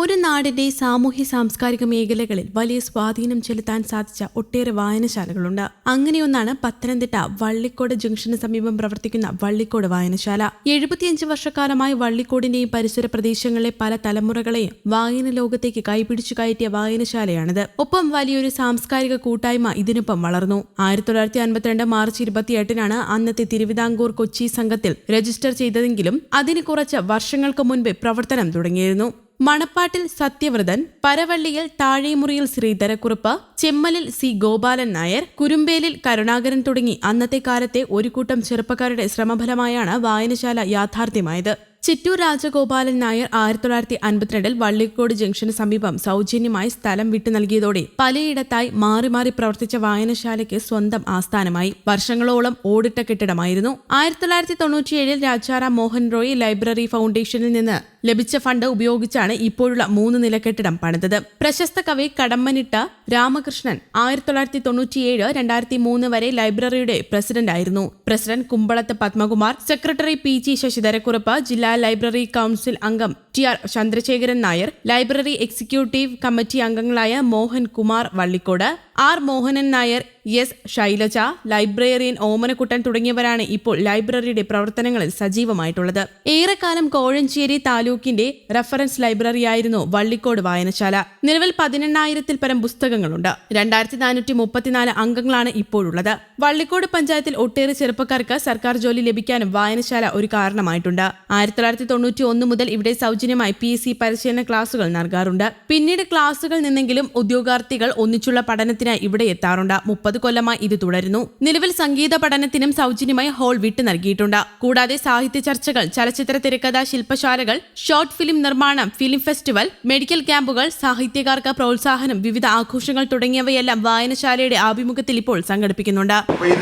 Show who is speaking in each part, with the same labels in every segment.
Speaker 1: ഒരു നാടിന്റെ സാമൂഹ്യ സാംസ്കാരിക മേഖലകളിൽ വലിയ സ്വാധീനം ചെലുത്താൻ സാധിച്ച ഒട്ടേറെ വായനശാലകളുണ്ട്. അങ്ങനെയൊന്നാണ് പത്തനംതിട്ട വള്ളിക്കോട് ജംഗ്ഷന് സമീപം പ്രവർത്തിക്കുന്ന വള്ളിക്കോട് വായനശാല. എഴുപത്തിയഞ്ച് വർഷക്കാലമായി വള്ളിക്കോടിന്റെയും പരിസര പ്രദേശങ്ങളിലെ പല തലമുറകളെയും വായന ലോകത്തേക്ക് കൈപിടിച്ചു കയറ്റിയ വായനശാലയാണിത്. ഒപ്പം വലിയൊരു സാംസ്കാരിക കൂട്ടായ്മ ഇതിനൊപ്പം വളർന്നു. ആയിരത്തി തൊള്ളായിരത്തി അൻപത്തിരണ്ട് മാർച്ച് ഇരുപത്തിയെട്ടിനാണ് അന്നത്തെ തിരുവിതാംകൂർ കൊച്ചി സംഘത്തിൽ രജിസ്റ്റർ ചെയ്തതെങ്കിലും അതിന് കുറച്ച് വർഷങ്ങൾക്ക് മുൻപേ പ്രവർത്തനം തുടങ്ങിയിരുന്നു. മണപ്പാട്ടിൽ സത്യവ്രതൻ പരവള്ളിയിൽ താഴേമുറിയിൽ ശ്രീധരക്കുറുപ്പ് ചെമ്മലിൽ സി ഗോപാലൻ നായർ കുരുമ്പേലിൽ കരുണാകരൻ തുടങ്ങി അന്നത്തെ കാലത്തെ ഒരു കൂട്ടം ചെറുപ്പക്കാരുടെ ശ്രമഫലമായാണ് വായനശാല യാഥാർത്ഥ്യമായത്. ചിറ്റൂർ രാജഗോപാലൻ നായർ ആയിരത്തി തൊള്ളായിരത്തി അൻപത്തിരണ്ടിൽ വള്ളിക്കോട് ജംഗ്ഷന് സമീപം സൗജന്യമായി സ്ഥലം വിട്ടു നൽകിയതോടെ പലയിടത്തായി മാറി മാറി പ്രവർത്തിച്ച വായനശാലയ്ക്ക് സ്വന്തം ആസ്ഥാനമായി. വർഷങ്ങളോളം ഓടിട്ട കെട്ടിടമായിരുന്നു. ആയിരത്തി തൊള്ളായിരത്തി തൊണ്ണൂറ്റിയേഴിൽ രാജാറാം മോഹൻ റോയ് ലൈബ്രറി ഫൗണ്ടേഷനിൽ നിന്ന് ലഭിച്ച ഫണ്ട് ഉപയോഗിച്ചാണ് ഇപ്പോഴുള്ള മൂന്ന് നില കെട്ടിടം പണിതത്. പ്രശസ്ത കവി കടമ്മനിട്ട രാമകൃഷ്ണൻ ആയിരത്തി തൊള്ളായിരത്തി തൊണ്ണൂറ്റിയേഴ് രണ്ടായിരത്തി മൂന്ന് വരെ ലൈബ്രറിയുടെ പ്രസിഡന്റ് ആയിരുന്നു. President Kumbalath Padmakumar secretary P G Sasidharakurup ജില്ലാ ലൈബ്രറി കൌൺസിൽ അംഗം T R Chandrasekharan Nair library executive committee അംഗങ്ങളായ Mohan Kumar Vallikode R Mohanan Nair S Shailaja librarian Omanakuttan തുടങ്ങിയവരാണ് ഇപ്പോൾ ലൈബ്രറിയുടെ പ്രവർത്തനങ്ങളിൽ സജീവമായിട്ടുള്ളത്. ഏറെക്കാലം കോഴഞ്ചേരി താലൂക്കിന്റെ റഫറൻസ് ലൈബ്രറിയായിരുന്നു വള്ളിക്കോട് വായനശാല. നിലവിൽ പതിനെണ്ണായിരത്തിൽ പരം പുസ്തകങ്ങളുണ്ട്. രണ്ടായിരത്തി നാനൂറ്റി മുപ്പത്തിനാല് അംഗങ്ങളാണ് ഇപ്പോഴുള്ളത്. വള്ളിക്കോട് പഞ്ചായത്തിൽ ഒട്ടേറെ ചെറുപ്പക്കാർക്ക് സർക്കാർ ജോലി ലഭിക്കാനും വായനശാല ഒരു കാരണമായിട്ടുണ്ട്. ആയിരത്തി തൊള്ളായിരത്തി തൊണ്ണൂറ്റി ഒന്ന് മുതൽ ഇവിടെ സൗജന്യമായി പി എസ് സി പരിശീലന ക്ലാസുകൾ നൽകാറുണ്ട്. പിന്നീട് ക്ലാസുകൾ നിന്നെങ്കിലും ഉദ്യോഗാർത്ഥികൾ ഒന്നിച്ചുള്ള പഠനത്തിനായി ഇവിടെ എത്താറുണ്ട്. മുപ്പത് കൊല്ലമായി ഇത് തുടരുന്നു. നിലവിൽ സംഗീത പഠനത്തിനും സൗജന്യമായി ഹോൾ വിട്ടു നൽകിയിട്ടുണ്ട്. കൂടാതെ സാഹിത്യ ചർച്ചകൾ ചലച്ചിത്ര തിരക്കഥ ശില്പശാലകൾ ഷോർട്ട് ഫിലിം നിർമ്മാണം ഫിലിം ഫെസ്റ്റിവൽ മെഡിക്കൽ ക്യാമ്പുകൾ സാഹിത്യകാർക്ക് പ്രോത്സാഹനം വിവിധ ആഘോഷങ്ങൾ തുടങ്ങിയവയെല്ലാം വായനശാലയുടെ ആഭിമുഖ്യത്തിൽ ഇപ്പോൾ സംഘടിപ്പിക്കുന്നുണ്ട്.
Speaker 2: ഇത് ഇത്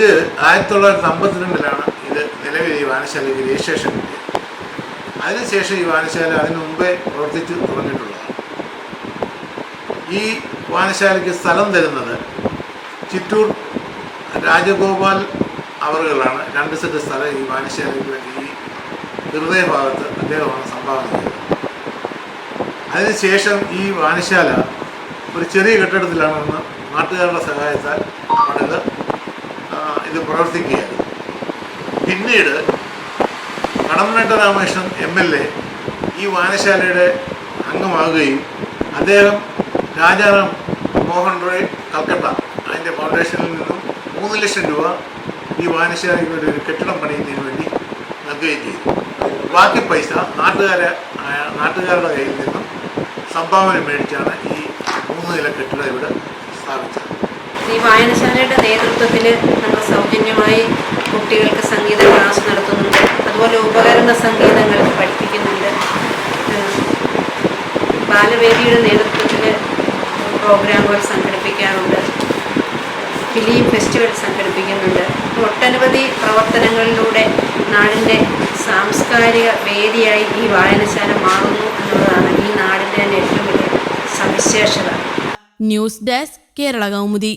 Speaker 2: അതിനുശേഷം ഈ വായനശാല അതിനു മുമ്പേ പ്രവർത്തിച്ചു തുടങ്ങിയിട്ടുള്ളതാണ്. ഈ വായനശാലയ്ക്ക് സ്ഥലം തരുന്നത് ചിറ്റൂർ രാജഗോപാൽ അവറുകളാണ് രണ്ട് സെറ്റ് സ്ഥലം ഈ വായനശാലയ്ക്ക് വേണ്ടി ഈ ഹൃദയഭാഗത്ത് അദ്ദേഹമാണ് സംഭാവന ചെയ്തത്. അതിനുശേഷം ഈ വാനശാല ഒരു ചെറിയ കെട്ടിടത്തിലാണെന്ന് നാട്ടുകാരുടെ സഹായത്താൽ പണിത് ഇത് പ്രവർത്തിക്കുകയായിരുന്നു പിന്നീട് Kadammanitta Ramakrishnan M L A ഈ വാനശാലയുടെ അംഗമാകുകയും അദ്ദേഹം രാജാറാം മോഹൻ റോയ് കൽക്കട്ട അതിന്റെ ഫൗണ്ടേഷനിൽ നിന്നും മൂന്ന് ലക്ഷം രൂപ ഈ വായനശാലയുടെ ഒരു കെട്ടിടം പണിയുന്നതിന് വേണ്ടി നൽകുകയും ചെയ്തു. ബാക്കി പൈസ നാട്ടുകാരെ നാട്ടുകാരുടെ കയ്യിൽ നിന്നും സംഭാവന മേടിച്ചാണ് ഈ മൂന്ന് നില കെട്ടിടം ഇവിടെ സ്ഥാപിച്ചത്.
Speaker 3: ഈ വായനശാലയുടെ നേതൃത്വത്തിൽ നമ്മൾ സൗജന്യമായി കുട്ടികൾക്ക് സംഗീത ക്ലാസ് നടത്തുന്നുണ്ട്. അതുപോലെ ഉപകരണ സംഗീതങ്ങൾ പഠിപ്പിക്കുന്നുണ്ട്. ബാലവേദിയുടെ നേതൃത്വത്തിൽ പ്രോഗ്രാമുകൾ സംഘടിപ്പിക്കാറുണ്ട്. ഫിലിം ഫെസ്റ്റിവൽ സംഘടിപ്പിക്കുന്നുണ്ട്. ഒട്ടനവധി പ്രവർത്തനങ്ങളിലൂടെ നാടിന്റെ സാംസ്കാരിക വേദിയായി ഈ വായനശാല മാറുന്നു എന്നുള്ളതാണ് ഈ നാടിന്റെ തന്നെ ഏറ്റവും വലിയ സവിശേഷത.
Speaker 1: News desk Kerala Kaumudi.